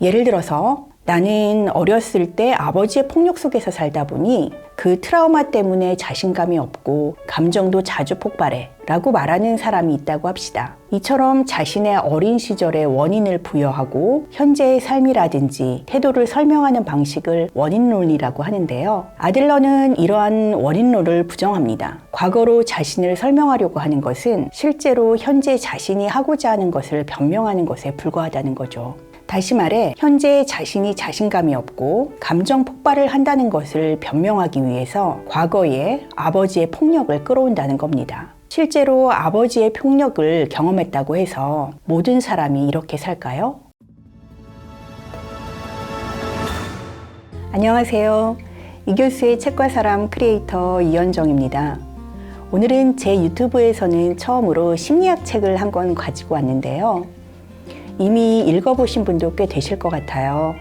예를 들어서 나는 어렸을 때 아버지의 폭력 속에서 살다 보니 그 트라우마 때문에 자신감이 없고 감정도 자주 폭발해 라고 말하는 사람이 있다고 합시다. 이처럼 자신의 어린 시절의 원인을 부여하고 현재의 삶이라든지 태도를 설명하는 방식을 원인론이라고 하는데요. 아들러는 이러한 원인론을 부정합니다. 과거로 자신을 설명하려고 하는 것은 실제로 현재 자신이 하고자 하는 것을 변명하는 것에 불과하다는 거죠. 다시 말해 현재 자신이 자신감이 없고 감정 폭발을 한다는 것을 변명하기 위해서 과거에 아버지의 폭력을 끌어온다는 겁니다. 실제로 아버지의 폭력을 경험했다고 해서 모든 사람이 이렇게 살까요? 안녕하세요. 이 교수의 책과 사람 크리에이터 이현정입니다. 오늘은 제 유튜브에서는 처음으로 심리학 책을 한 권 가지고 왔는데요. 이미 읽어보신 분도 꽤 되실 것 같아요.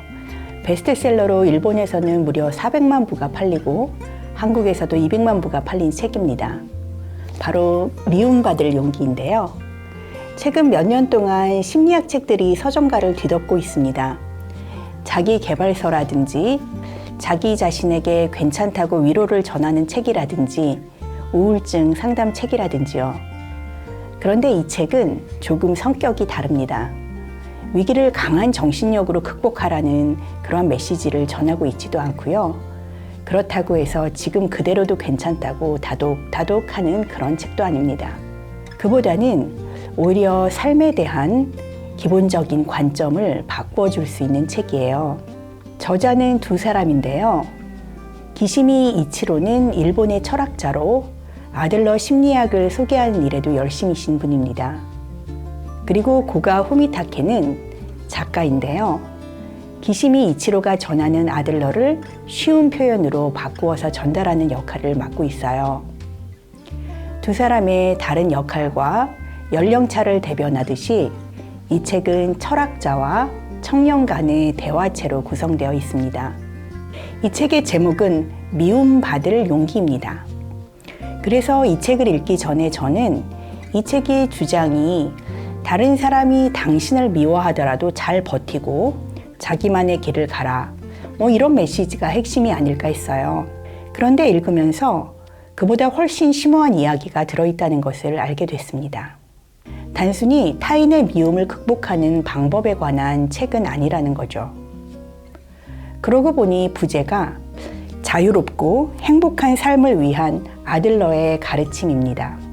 베스트셀러로 일본에서는 무려 400만 부가 팔리고 한국에서도 200만 부가 팔린 책입니다. 바로 미움받을 용기인데요. 최근 몇 년 동안 심리학 책들이 서점가를 뒤덮고 있습니다. 자기 개발서라든지 자기 자신에게 괜찮다고 위로를 전하는 책이라든지 우울증 상담 책이라든지요. 그런데 이 책은 조금 성격이 다릅니다. 위기를 강한 정신력으로 극복하라는 그러한 메시지를 전하고 있지도 않고요. 그렇다고 해서 지금 그대로도 괜찮다고 다독다독 하는 그런 책도 아닙니다. 그보다는 오히려 삶에 대한 기본적인 관점을 바꿔줄 수 있는 책이에요. 저자는 두 사람인데요. 기시미 이치로는 일본의 철학자로 아들러 심리학을 소개하는 일에도 열심히신 분입니다. 그리고 고가 후미타케는 작가인데요. 기시미 이치로가 전하는 아들러를 쉬운 표현으로 바꾸어서 전달하는 역할을 맡고 있어요. 두 사람의 다른 역할과 연령차를 대변하듯이 이 책은 철학자와 청년 간의 대화체로 구성되어 있습니다. 이 책의 제목은 미움받을 용기입니다. 그래서 이 책을 읽기 전에 저는 이 책의 주장이 다른 사람이 당신을 미워하더라도 잘 버티고 자기만의 길을 가라. 뭐 이런 메시지가 핵심이 아닐까 했어요. 그런데 읽으면서 그보다 훨씬 심오한 이야기가 들어있다는 것을 알게 됐습니다. 단순히 타인의 미움을 극복하는 방법에 관한 책은 아니라는 거죠. 그러고 보니 부제가 자유롭고 행복한 삶을 위한 아들러의 가르침입니다.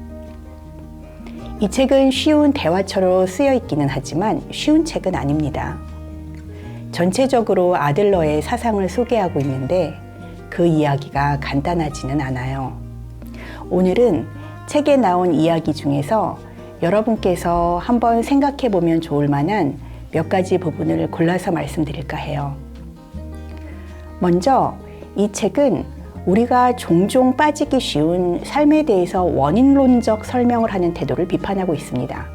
이 책은 쉬운 대화처로 쓰여 있기는 하지만 쉬운 책은 아닙니다. 전체적으로 아들러의 사상을 소개하고 있는데 그 이야기가 간단하지는 않아요. 오늘은 책에 나온 이야기 중에서 여러분께서 한번 생각해 보면 좋을 만한 몇 가지 부분을 골라서 말씀드릴까 해요. 먼저 이 책은 우리가 종종 빠지기 쉬운 삶에 대해서 원인론적 설명을 하는 태도를 비판하고 있습니다.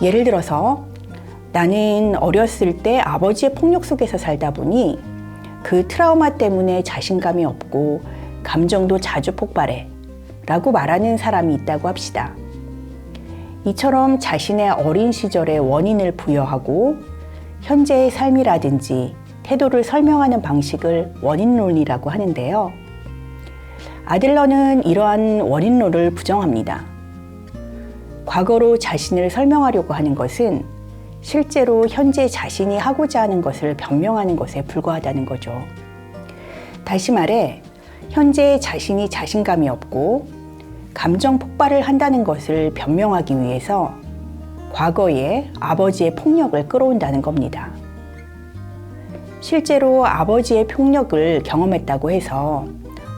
예를 들어서 나는 어렸을 때 아버지의 폭력 속에서 살다 보니 그 트라우마 때문에 자신감이 없고 감정도 자주 폭발해 라고 말하는 사람이 있다고 합시다. 이처럼 자신의 어린 시절의 원인을 부여하고 현재의 삶이라든지 태도를 설명하는 방식을 원인론이라고 하는데요. 아들러는 이러한 원인론을 부정합니다. 과거로 자신을 설명하려고 하는 것은 실제로 현재 자신이 하고자 하는 것을 변명하는 것에 불과하다는 거죠. 다시 말해, 현재 자신이 자신감이 없고 감정 폭발을 한다는 것을 변명하기 위해서 과거에 아버지의 폭력을 끌어온다는 겁니다. 실제로 아버지의 폭력을 경험했다고 해서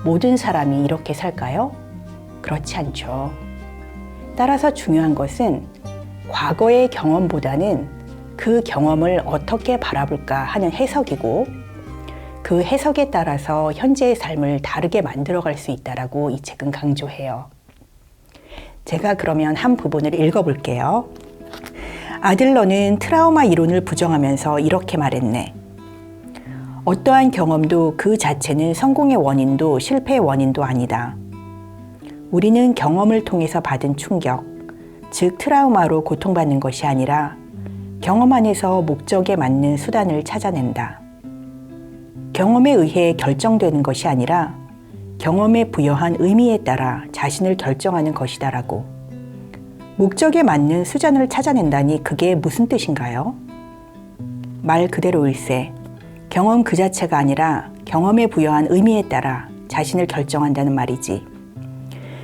모든 사람이 이렇게 살까요? 그렇지 않죠. 따라서 중요한 것은 과거의 경험보다는 그 경험을 어떻게 바라볼까 하는 해석이고 그 해석에 따라서 현재의 삶을 다르게 만들어갈 수 있다라고 이 책은 강조해요. 제가 그러면 한 부분을 읽어볼게요. 아들러는 트라우마 이론을 부정하면서 이렇게 말했네. 어떠한 경험도 그 자체는 성공의 원인도 실패의 원인도 아니다. 우리는 경험을 통해서 받은 충격, 즉 트라우마로 고통받는 것이 아니라 경험 안에서 목적에 맞는 수단을 찾아낸다. 경험에 의해 결정되는 것이 아니라 경험에 부여한 의미에 따라 자신을 결정하는 것이다라고. 목적에 맞는 수단을 찾아낸다니 그게 무슨 뜻인가요? 말 그대로일세. 경험 그 자체가 아니라 경험에 부여한 의미에 따라 자신을 결정한다는 말이지.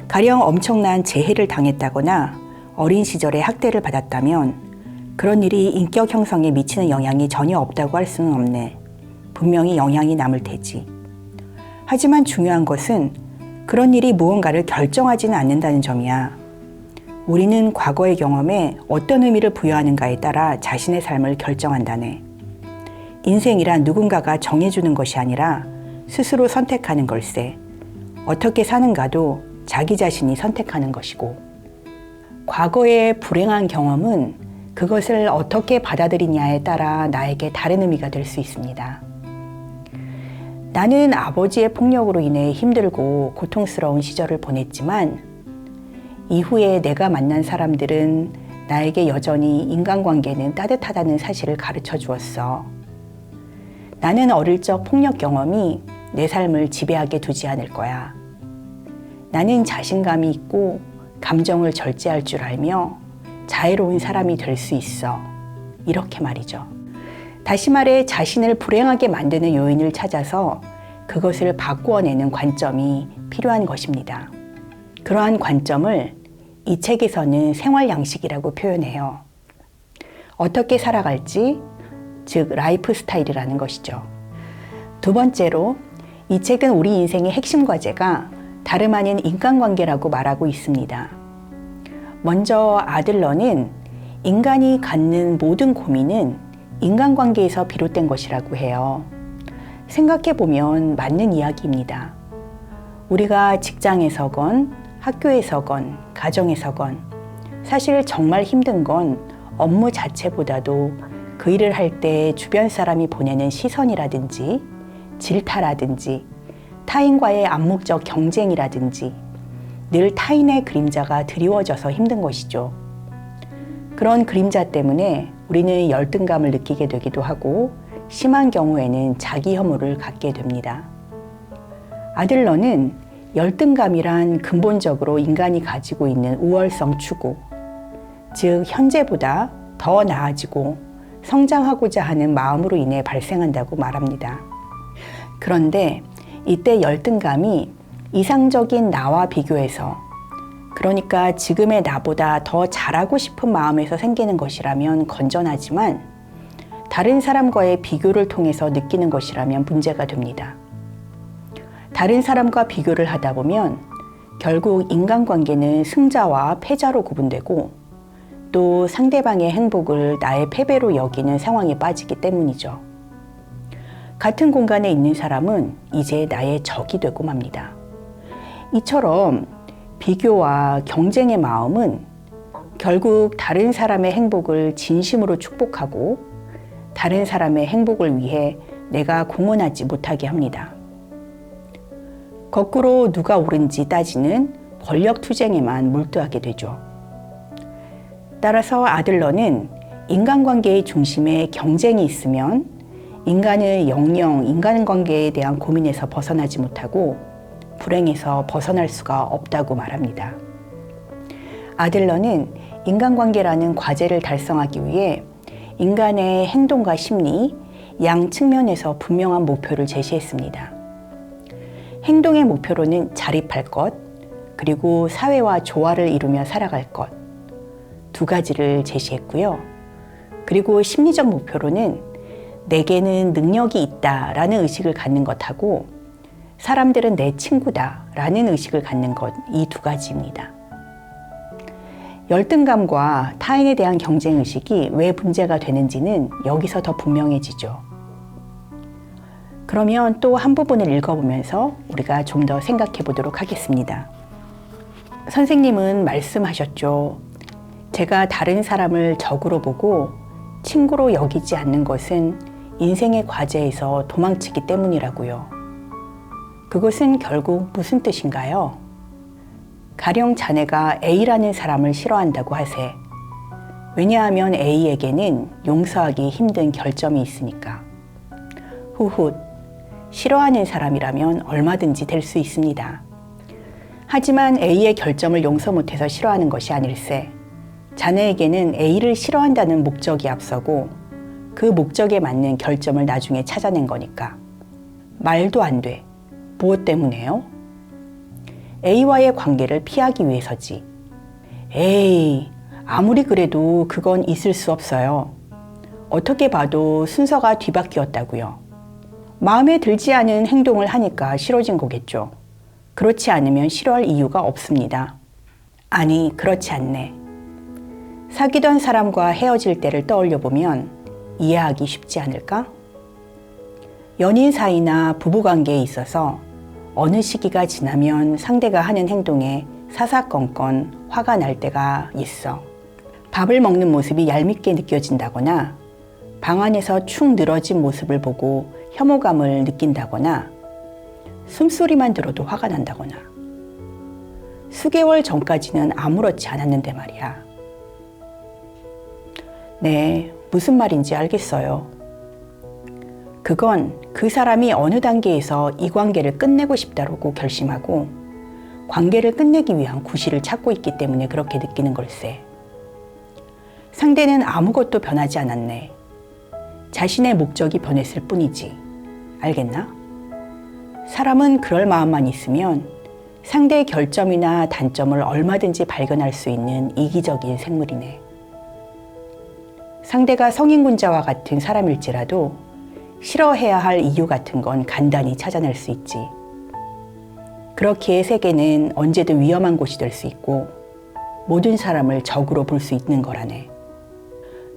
가령 엄청난 재해를 당했다거나 어린 시절에 학대를 받았다면 그런 일이 인격 형성에 미치는 영향이 전혀 없다고 할 수는 없네. 분명히 영향이 남을 테지. 하지만 중요한 것은 그런 일이 무언가를 결정하지는 않는다는 점이야. 우리는 과거의 경험에 어떤 의미를 부여하는가에 따라 자신의 삶을 결정한다네. 인생이란 누군가가 정해주는 것이 아니라 스스로 선택하는 걸세. 어떻게 사는가도 자기 자신이 선택하는 것이고. 과거의 불행한 경험은 그것을 어떻게 받아들이냐에 따라 나에게 다른 의미가 될 수 있습니다. 나는 아버지의 폭력으로 인해 힘들고 고통스러운 시절을 보냈지만 이후에 내가 만난 사람들은 나에게 여전히 인간관계는 따뜻하다는 사실을 가르쳐 주었어. 나는 어릴 적 폭력 경험이 내 삶을 지배하게 두지 않을 거야. 나는 자신감이 있고 감정을 절제할 줄 알며 자애로운 사람이 될 수 있어. 이렇게 말이죠. 다시 말해 자신을 불행하게 만드는 요인을 찾아서 그것을 바꾸어내는 관점이 필요한 것입니다. 그러한 관점을 이 책에서는 생활 양식이라고 표현해요. 어떻게 살아갈지, 즉 라이프 스타일이라는 것이죠. 두 번째로 이 책은 우리 인생의 핵심 과제가 다름 아닌 인간관계라고 말하고 있습니다. 먼저 아들러는 인간이 갖는 모든 고민은 인간관계에서 비롯된 것이라고 해요. 생각해보면 맞는 이야기입니다. 우리가 직장에서건 학교에서건 가정에서건 사실 정말 힘든 건 업무 자체보다도 그 일을 할 때 주변 사람이 보내는 시선이라든지 질타라든지 타인과의 암묵적 경쟁이라든지 늘 타인의 그림자가 드리워져서 힘든 것이죠. 그런 그림자 때문에 우리는 열등감을 느끼게 되기도 하고 심한 경우에는 자기 혐오를 갖게 됩니다. 아들러는 열등감이란 근본적으로 인간이 가지고 있는 우월성 추구, 즉 현재보다 더 나아지고 성장하고자 하는 마음으로 인해 발생한다고 말합니다. 그런데 이때 열등감이 이상적인 나와 비교해서 그러니까 지금의 나보다 더 잘하고 싶은 마음에서 생기는 것이라면 건전하지만 다른 사람과의 비교를 통해서 느끼는 것이라면 문제가 됩니다. 다른 사람과 비교를 하다 보면 결국 인간관계는 승자와 패자로 구분되고 또 상대방의 행복을 나의 패배로 여기는 상황에 빠지기 때문이죠. 같은 공간에 있는 사람은 이제 나의 적이 되고 맙니다. 이처럼 비교와 경쟁의 마음은 결국 다른 사람의 행복을 진심으로 축복하고 다른 사람의 행복을 위해 내가 공헌하지 못하게 합니다. 거꾸로 누가 옳은지 따지는 권력 투쟁에만 몰두하게 되죠. 따라서 아들러는 인간관계의 중심에 경쟁이 있으면 인간은 영영 인간관계에 대한 고민에서 벗어나지 못하고 불행에서 벗어날 수가 없다고 말합니다. 아들러는 인간관계라는 과제를 달성하기 위해 인간의 행동과 심리, 양 측면에서 분명한 목표를 제시했습니다. 행동의 목표로는 자립할 것, 그리고 사회와 조화를 이루며 살아갈 것, 두 가지를 제시했고요. 그리고 심리적 목표로는 내게는 능력이 있다 라는 의식을 갖는 것하고 사람들은 내 친구다 라는 의식을 갖는 것, 이 두 가지입니다. 열등감과 타인에 대한 경쟁 의식이 왜 문제가 되는지는 여기서 더 분명해지죠. 그러면 또 한 부분을 읽어보면서 우리가 좀 더 생각해 보도록 하겠습니다. 선생님은 말씀하셨죠. 제가 다른 사람을 적으로 보고 친구로 여기지 않는 것은 인생의 과제에서 도망치기 때문이라고요. 그것은 결국 무슨 뜻인가요? 가령 자네가 A라는 사람을 싫어한다고 하세. 왜냐하면 A에게는 용서하기 힘든 결점이 있으니까. 후훗, 싫어하는 사람이라면 얼마든지 될 수 있습니다. 하지만 A의 결점을 용서 못해서 싫어하는 것이 아닐세. 자네에게는 A를 싫어한다는 목적이 앞서고 그 목적에 맞는 결점을 나중에 찾아낸 거니까. 말도 안 돼. 무엇 때문에요? A와의 관계를 피하기 위해서지. 에이, 아무리 그래도 그건 있을 수 없어요. 어떻게 봐도 순서가 뒤바뀌었다고요. 마음에 들지 않은 행동을 하니까 싫어진 거겠죠. 그렇지 않으면 싫어할 이유가 없습니다. 아니, 그렇지 않네. 사귀던 사람과 헤어질 때를 떠올려 보면 이해하기 쉽지 않을까? 연인 사이나 부부 관계에 있어서 어느 시기가 지나면 상대가 하는 행동에 사사건건 화가 날 때가 있어. 밥을 먹는 모습이 얄밉게 느껴진다거나 방 안에서 축 늘어진 모습을 보고 혐오감을 느낀다거나 숨소리만 들어도 화가 난다거나 수개월 전까지는 아무렇지 않았는데 말이야. 네, 무슨 말인지 알겠어요. 그건 그 사람이 어느 단계에서 이 관계를 끝내고 싶다고 결심하고 관계를 끝내기 위한 구실을 찾고 있기 때문에 그렇게 느끼는 걸세. 상대는 아무것도 변하지 않았네. 자신의 목적이 변했을 뿐이지. 알겠나? 사람은 그럴 마음만 있으면 상대의 결점이나 단점을 얼마든지 발견할 수 있는 이기적인 생물이네. 상대가 성인군자와 같은 사람일지라도 싫어해야 할 이유 같은 건 간단히 찾아낼 수 있지. 그렇게 세계는 언제든 위험한 곳이 될 수 있고 모든 사람을 적으로 볼 수 있는 거라네.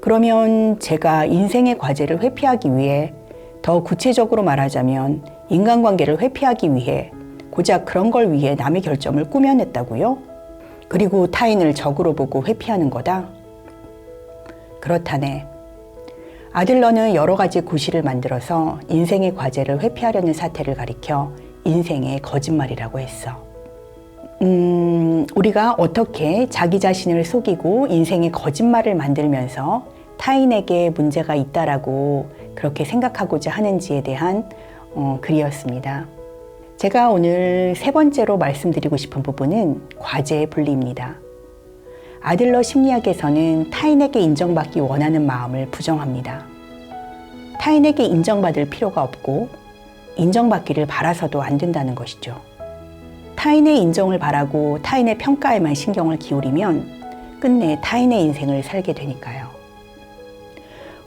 그러면 제가 인생의 과제를 회피하기 위해 더 구체적으로 말하자면 인간관계를 회피하기 위해 고작 그런 걸 위해 남의 결점을 꾸며냈다고요? 그리고 타인을 적으로 보고 회피하는 거다? 그렇다네. 아들러는 여러 가지 구실을 만들어서 인생의 과제를 회피하려는 사태를 가리켜 인생의 거짓말이라고 했어. 음, 우리가 어떻게 자기 자신을 속이고 인생의 거짓말을 만들면서 타인에게 문제가 있다라고 그렇게 생각하고자 하는지에 대한 어, 글이었습니다. 제가 오늘 세 번째로 말씀드리고 싶은 부분은 과제의 분리입니다. 아들러 심리학에서는 타인에게 인정받기 원하는 마음을 부정합니다. 타인에게 인정받을 필요가 없고 인정받기를 바라서도 안 된다는 것이죠. 타인의 인정을 바라고 타인의 평가에만 신경을 기울이면 끝내 타인의 인생을 살게 되니까요.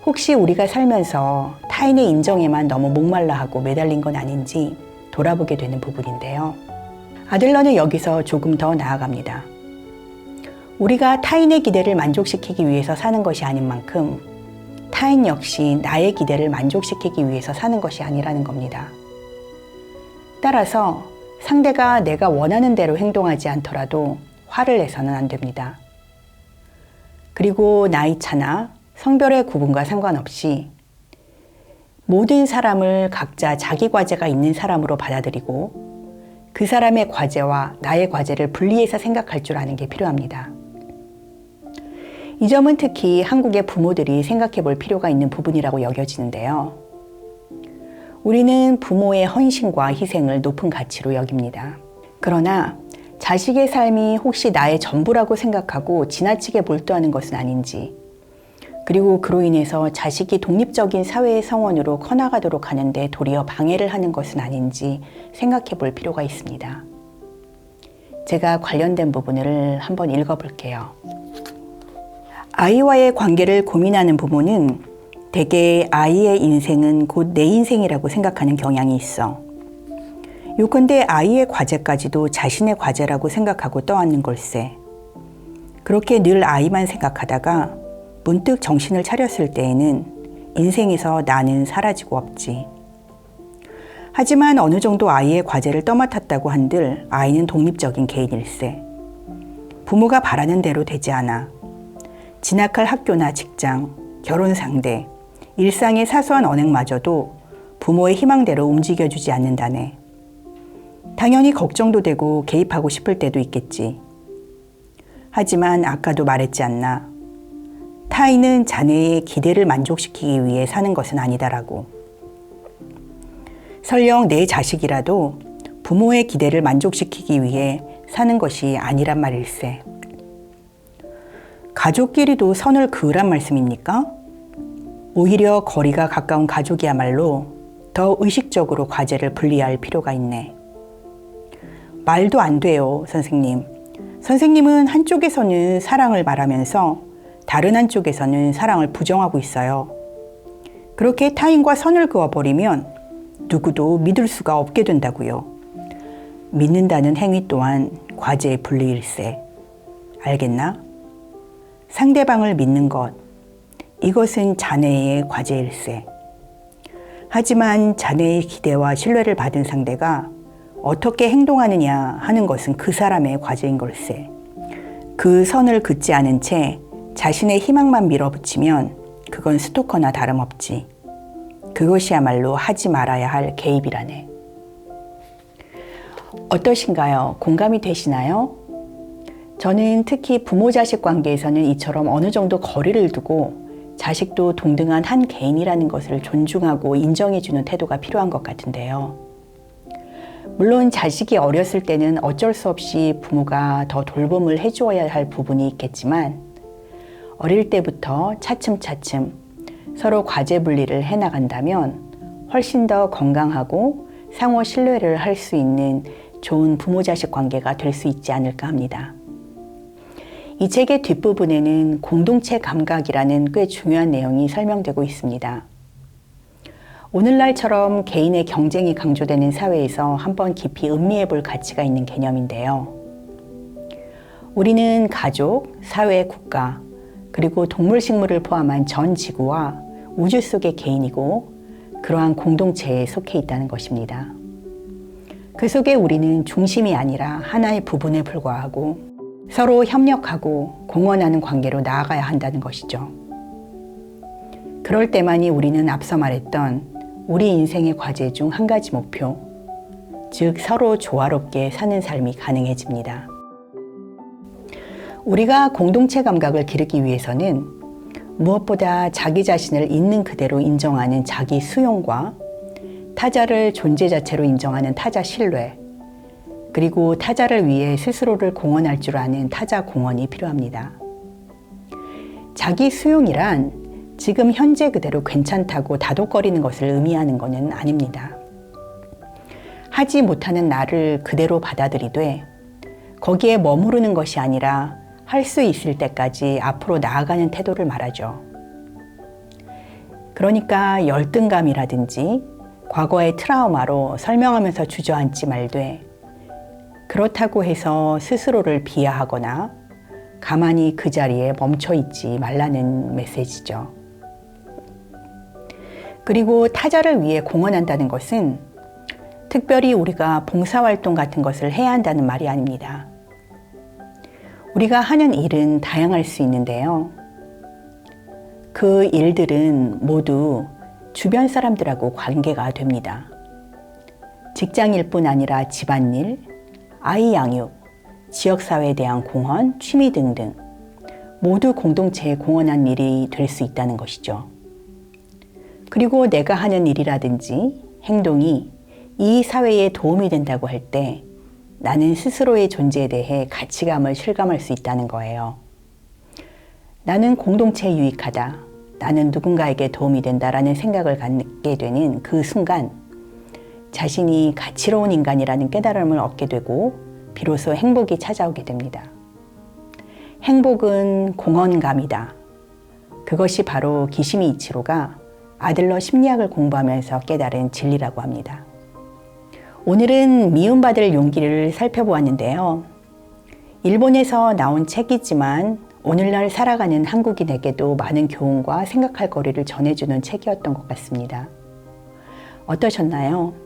혹시 우리가 살면서 타인의 인정에만 너무 목말라 하고 매달린 건 아닌지 돌아보게 되는 부분인데요. 아들러는 여기서 조금 더 나아갑니다. 우리가 타인의 기대를 만족시키기 위해서 사는 것이 아닌 만큼 타인 역시 나의 기대를 만족시키기 위해서 사는 것이 아니라는 겁니다. 따라서 상대가 내가 원하는 대로 행동하지 않더라도 화를 내서는 안 됩니다. 그리고 나이 차나 성별의 구분과 상관없이 모든 사람을 각자 자기 과제가 있는 사람으로 받아들이고 그 사람의 과제와 나의 과제를 분리해서 생각할 줄 아는 게 필요합니다. 이 점은 특히 한국의 부모들이 생각해 볼 필요가 있는 부분이라고 여겨지는데요. 우리는 부모의 헌신과 희생을 높은 가치로 여깁니다. 그러나 자식의 삶이 혹시 나의 전부라고 생각하고 지나치게 몰두하는 것은 아닌지, 그리고 그로 인해서 자식이 독립적인 사회의 성원으로 커나가도록 하는데 도리어 방해를 하는 것은 아닌지 생각해 볼 필요가 있습니다. 제가 관련된 부분을 한번 읽어 볼게요. 아이와의 관계를 고민하는 부모는 대개 아이의 인생은 곧 내 인생이라고 생각하는 경향이 있어. 요컨대 아이의 과제까지도 자신의 과제라고 생각하고 떠안는 걸세. 그렇게 늘 아이만 생각하다가 문득 정신을 차렸을 때에는 인생에서 나는 사라지고 없지. 하지만 어느 정도 아이의 과제를 떠맡았다고 한들 아이는 독립적인 개인일세. 부모가 바라는 대로 되지 않아. 진학할 학교나 직장, 결혼 상대, 일상의 사소한 언행마저도 부모의 희망대로 움직여주지 않는다네. 당연히 걱정도 되고 개입하고 싶을 때도 있겠지. 하지만 아까도 말했지 않나. 타인은 자네의 기대를 만족시키기 위해 사는 것은 아니다라고. 설령 내 자식이라도 부모의 기대를 만족시키기 위해 사는 것이 아니란 말일세. 가족끼리도 선을 그으란 말씀입니까? 오히려 거리가 가까운 가족이야말로 더 의식적으로 과제를 분리할 필요가 있네. 말도 안 돼요, 선생님. 선생님은 한쪽에서는 사랑을 말하면서 다른 한쪽에서는 사랑을 부정하고 있어요. 그렇게 타인과 선을 그어버리면 누구도 믿을 수가 없게 된다고요. 믿는다는 행위 또한 과제의 분리일세. 알겠나? 상대방을 믿는 것, 이것은 자네의 과제일세. 하지만 자네의 기대와 신뢰를 받은 상대가 어떻게 행동하느냐 하는 것은 그 사람의 과제인 걸세. 그 선을 긋지 않은 채 자신의 희망만 밀어붙이면 그건 스토커나 다름없지. 그것이야말로 하지 말아야 할 개입이라네. 어떠신가요? 공감이 되시나요? 저는 특히 부모 자식 관계에서는 이처럼 어느 정도 거리를 두고 자식도 동등한 한 개인이라는 것을 존중하고 인정해주는 태도가 필요한 것 같은데요. 물론 자식이 어렸을 때는 어쩔 수 없이 부모가 더 돌봄을 해주어야 할 부분이 있겠지만 어릴 때부터 차츰차츰 서로 과제 분리를 해나간다면 훨씬 더 건강하고 상호 신뢰를 할 수 있는 좋은 부모 자식 관계가 될 수 있지 않을까 합니다. 이 책의 뒷부분에는 공동체 감각이라는 꽤 중요한 내용이 설명되고 있습니다. 오늘날처럼 개인의 경쟁이 강조되는 사회에서 한번 깊이 음미해 볼 가치가 있는 개념인데요. 우리는 가족, 사회, 국가, 그리고 동물 식물을 포함한 전 지구와 우주 속의 개인이고 그러한 공동체에 속해 있다는 것입니다. 그 속에 우리는 중심이 아니라 하나의 부분에 불과하고 서로 협력하고 공헌하는 관계로 나아가야 한다는 것이죠. 그럴 때만이 우리는 앞서 말했던 우리 인생의 과제 중 한 가지 목표, 즉 서로 조화롭게 사는 삶이 가능해집니다. 우리가 공동체 감각을 기르기 위해서는 무엇보다 자기 자신을 있는 그대로 인정하는 자기 수용과 타자를 존재 자체로 인정하는 타자 신뢰, 그리고 타자를 위해 스스로를 공헌할 줄 아는 타자 공헌이 필요합니다. 자기 수용이란 지금 현재 그대로 괜찮다고 다독거리는 것을 의미하는 것은 아닙니다. 하지 못하는 나를 그대로 받아들이되 거기에 머무르는 것이 아니라 할 수 있을 때까지 앞으로 나아가는 태도를 말하죠. 그러니까 열등감이라든지 과거의 트라우마로 설명하면서 주저앉지 말되 그렇다고 해서 스스로를 비하하거나 가만히 그 자리에 멈춰 있지 말라는 메시지죠. 그리고 타자를 위해 공헌한다는 것은 특별히 우리가 봉사활동 같은 것을 해야 한다는 말이 아닙니다. 우리가 하는 일은 다양할 수 있는데요. 그 일들은 모두 주변 사람들하고 관계가 됩니다. 직장일 뿐 아니라 집안일, 아이 양육, 지역사회에 대한 공헌, 취미 등등 모두 공동체에 공헌한 일이 될 수 있다는 것이죠. 그리고 내가 하는 일이라든지 행동이 이 사회에 도움이 된다고 할 때 나는 스스로의 존재에 대해 가치감을 실감할 수 있다는 거예요. 나는 공동체에 유익하다. 나는 누군가에게 도움이 된다라는 생각을 갖게 되는 그 순간 자신이 가치로운 인간이라는 깨달음을 얻게 되고 비로소 행복이 찾아오게 됩니다. 행복은 공헌감이다. 그것이 바로 기시미 이치로가 아들러 심리학을 공부하면서 깨달은 진리라고 합니다. 오늘은 미움받을 용기를 살펴보았는데요. 일본에서 나온 책이지만 오늘날 살아가는 한국인에게도 많은 교훈과 생각할 거리를 전해주는 책이었던 것 같습니다. 어떠셨나요?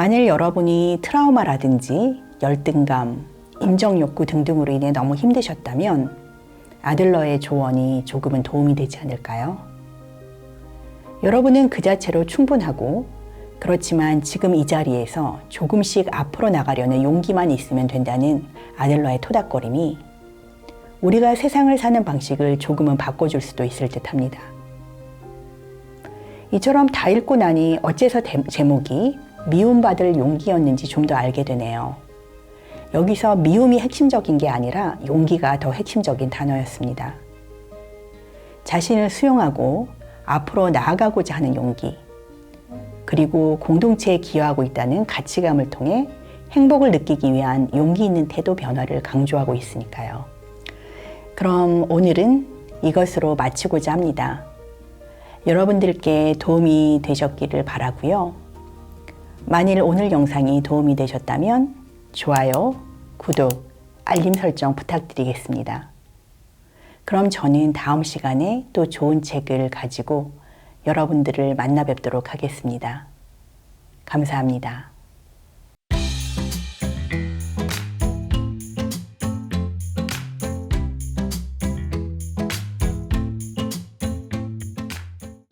만일 여러분이 트라우마라든지 열등감, 인정욕구 등등으로 인해 너무 힘드셨다면 아들러의 조언이 조금은 도움이 되지 않을까요? 여러분은 그 자체로 충분하고 그렇지만 지금 이 자리에서 조금씩 앞으로 나가려는 용기만 있으면 된다는 아들러의 토닥거림이 우리가 세상을 사는 방식을 조금은 바꿔줄 수도 있을 듯 합니다. 이처럼 다 읽고 나니 어째서 대- 제목이 미움받을 용기였는지 좀 더 알게 되네요. 여기서 미움이 핵심적인 게 아니라 용기가 더 핵심적인 단어였습니다. 자신을 수용하고 앞으로 나아가고자 하는 용기, 그리고 공동체에 기여하고 있다는 가치감을 통해 행복을 느끼기 위한 용기 있는 태도 변화를 강조하고 있으니까요. 그럼 오늘은 이것으로 마치고자 합니다. 여러분들께 도움이 되셨기를 바라고요. 만일 오늘 영상이 도움이 되셨다면 좋아요, 구독, 알림 설정 부탁드리겠습니다. 그럼 저는 다음 시간에 또 좋은 책을 가지고 여러분들을 만나 뵙도록 하겠습니다. 감사합니다.